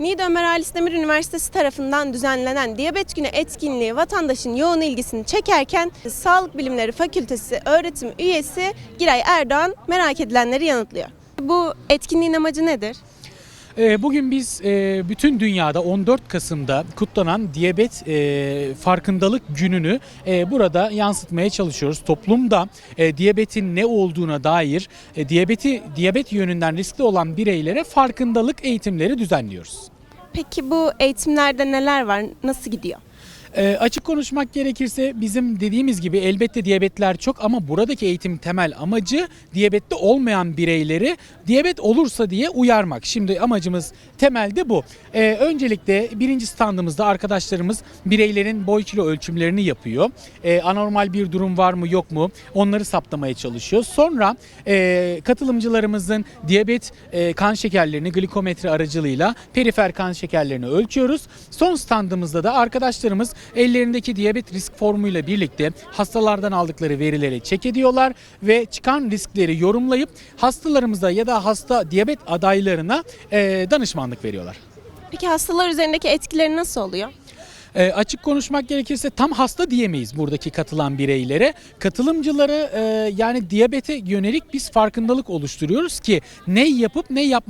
Niğde Ömer Halis Demir Üniversitesi tarafından düzenlenen Diyabet Günü etkinliği vatandaşın yoğun ilgisini çekerken Sağlık Bilimleri Fakültesi öğretim üyesi Giray Erdoğan merak edilenleri yanıtlıyor. Bu etkinliğin amacı nedir? Ee, Bugün biz e, bütün dünyada 14 Kasım'da kutlanan diyabet e, farkındalık gününü e, burada yansıtmaya çalışıyoruz. Toplumda diyabetin ne olduğuna dair diyabeti diyabet yönünden riskli olan bireylere farkındalık eğitimleri düzenliyoruz. Peki bu eğitimlerde neler var? Nasıl gidiyor? E, açık konuşmak gerekirse bizim dediğimiz gibi elbette diyabetler çok ama buradaki eğitim temel amacı diyabetli olmayan bireyleri diyabet olursa diye uyarmak. Şimdi amacımız temelde bu. E, öncelikle birinci standımızda arkadaşlarımız bireylerin boy kilo ölçümlerini yapıyor. E, anormal bir durum var mı yok mu onları saptamaya çalışıyor. Sonra e, katılımcılarımızın diyabet e, kan şekerlerini glikometre aracılığıyla perifer kan şekerlerini ölçüyoruz. Son standımızda da arkadaşlarımız ellerindeki diyabet risk formuyla birlikte hastalardan aldıkları verileri çek ediyorlar ve çıkan riskleri yorumlayıp hastalarımıza ya da hasta diyabet adaylarına e, danışmanlık veriyorlar. Peki hastalar üzerindeki etkileri nasıl oluyor? E, açık konuşmak gerekirse tam hasta diyemeyiz buradaki katılan bireylere. Katılımcıları e, yani diyabete yönelik biz farkındalık oluşturuyoruz ki ne yapıp ne yapmamamız